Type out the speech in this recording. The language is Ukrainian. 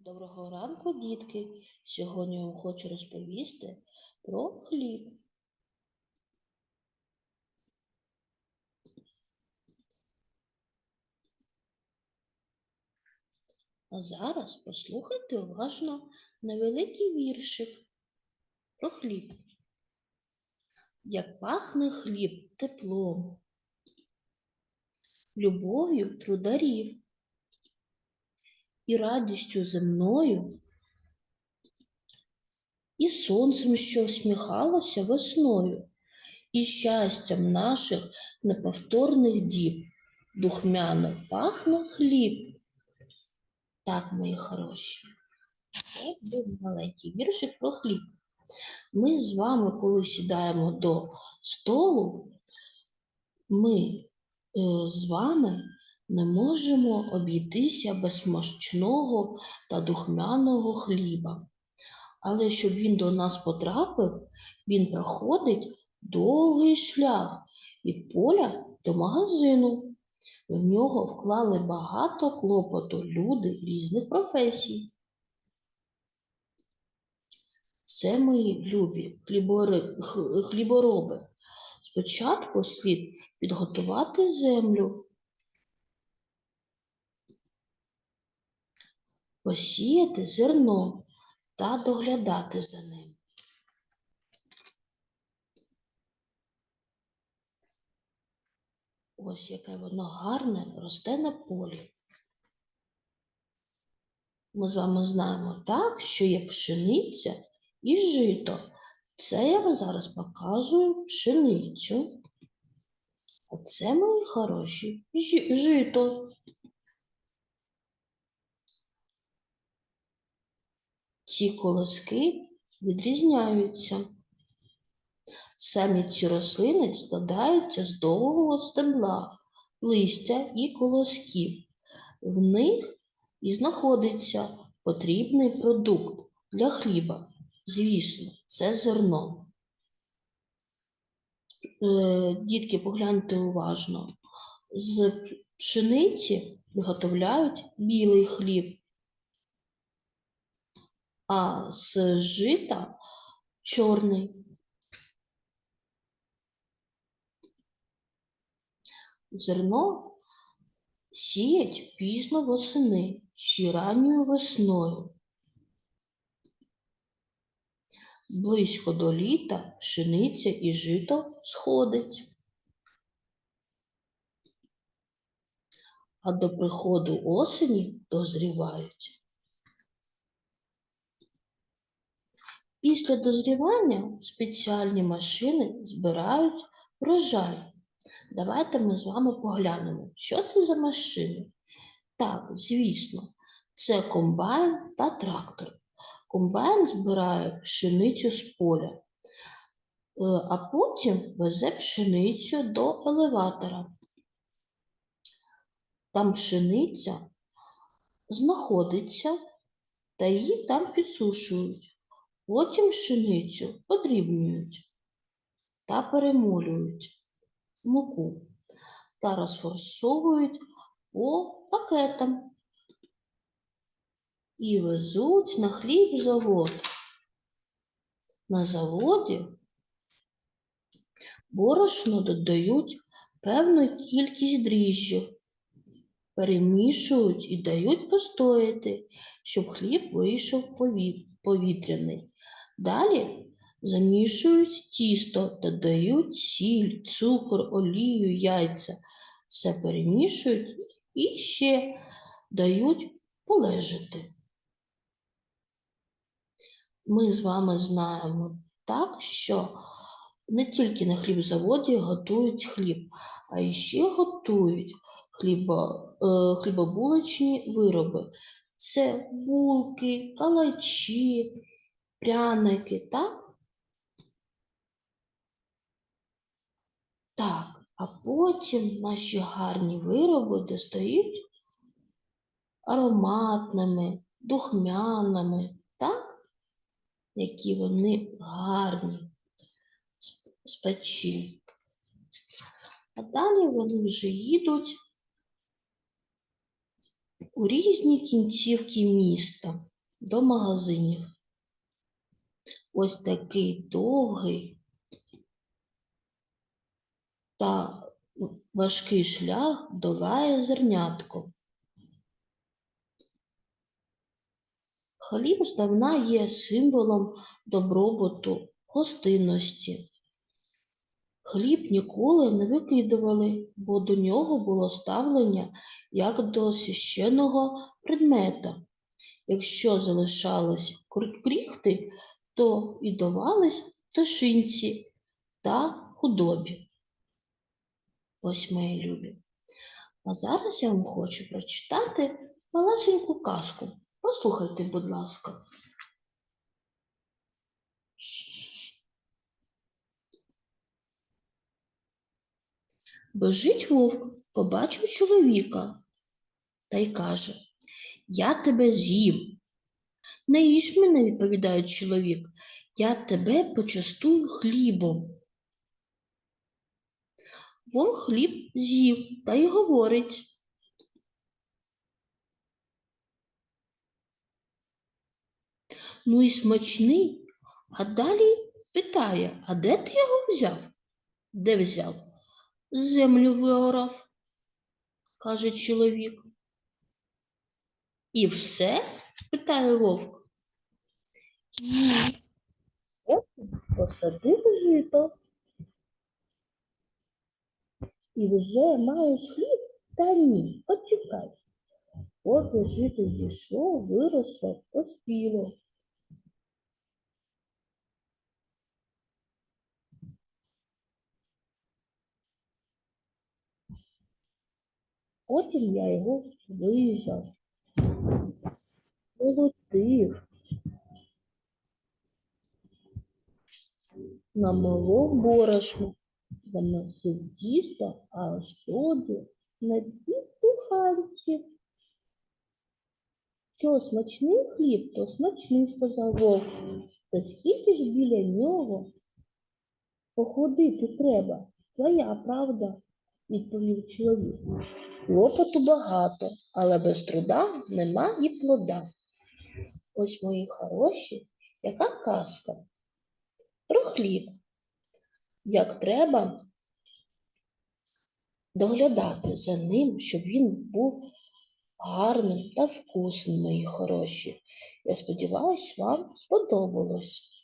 Доброго ранку, дітки! Сьогодні я вам хочу розповісти про хліб. А зараз послухайте уважно невеликий віршик про хліб. Як пахне хліб теплом, любов'ю трударів і радістю земною, і сонцем, що всміхалося весною, і щастям наших неповторних діб. Духмяно пахне хліб. Так, мої хороші. Це був маленький віршик про хліб. Ми з вами, коли сідаємо до столу, ми е, з вами не можемо обійтися без смачного та духмяного хліба. Але щоб він до нас потрапив, він проходить довгий шлях від поля до магазину. В нього вклали багато клопоту люди різних професій. Це мої любі хлібороби. Спочатку слід підготувати землю, посіяти зерно та доглядати за ним. Ось яке воно гарне росте на полі. Ми з вами знаємо так, що є пшениця і жито. Це я вам зараз показую пшеницю. А це, мої хороші, жито. Ці колоски відрізняються. Самі ці рослини складаються з довгого стебла, листя і колосків. В них і знаходиться потрібний продукт для хліба. Звісно, це зерно. Е, Дітки, погляньте уважно. З пшениці виготовляють білий хліб, а з жита чорний. Зерно сіять пізно восени, ще ранньою весною. Близько до літа пшениця і жито сходить. А до приходу осені дозрівають. Після дозрівання спеціальні машини збирають врожай. Давайте ми з вами поглянемо, що це за машини. Так, звісно, це комбайн та трактор. Комбайн збирає пшеницю з поля, е, а потім везе пшеницю до елеватора. Там пшениця знаходиться та її там підсушують. Потім пшеницю подрібнюють та перемолюють муку та розфорсовують по пакетам і везуть на хлібзавод. На заводі борошно додають певну кількість дріжджів, перемішують і дають постояти, щоб хліб вийшов повітряний. Далі замішують тісто, додають сіль, цукор, олію, яйця. Все перемішують і ще дають полежати. Ми з вами знаємо так, що не тільки на хлібзаводі готують хліб, а ще готують хліба, хлібобулочні вироби. Це булки, калачі, пряники, так? Так, а потім наші гарні вироби достають ароматними, духмяними, так? Які вони гарні з печі. А далі вони вже їдуть у різні кінцівки міста. до магазинів. Ось такий довгий та важкий шлях долає зернятко. Хліб здавна є символом добробуту, гостинності. Хліб ніколи не викидували, бо до нього було ставлення як до священного предмета. Якщо залишалось кр- кріхти, то і давались пташинці та худобі. Ось мої любі. А зараз я вам хочу прочитати малесеньку казку. Послухайте, будь ласка. Бежить вовк, побачив чоловіка та й каже: Я тебе з'їм. Не їж мене, відповідає чоловік, я тебе почастую хлібом. Вовк хліб з'їв та й говорить. Ну і смачний. А далі питає, а де ти його взяв? Де взяв? Землю виорав, каже чоловік. І все? питає вовк. Ні. Посадив жито. І вже маєш хліб? Та ні, почекай. Поки жито зійшло, виросло, поспіло. Потім я його вижав, молотив, намолов борошно, замесив тісто, а тоді надів буханці. Що смачний хліб, то смачний, сказав вовк. Та скільки ж біля нього походити треба? Твоя правда, відповів чоловік. Клопоту багато, але без труда нема і плода. Ось мої хороші, яка казка. Про хліб. Як треба доглядати за ним, щоб він був гарним та вкусним, мої хороші. Я сподіваюся, вам сподобалось.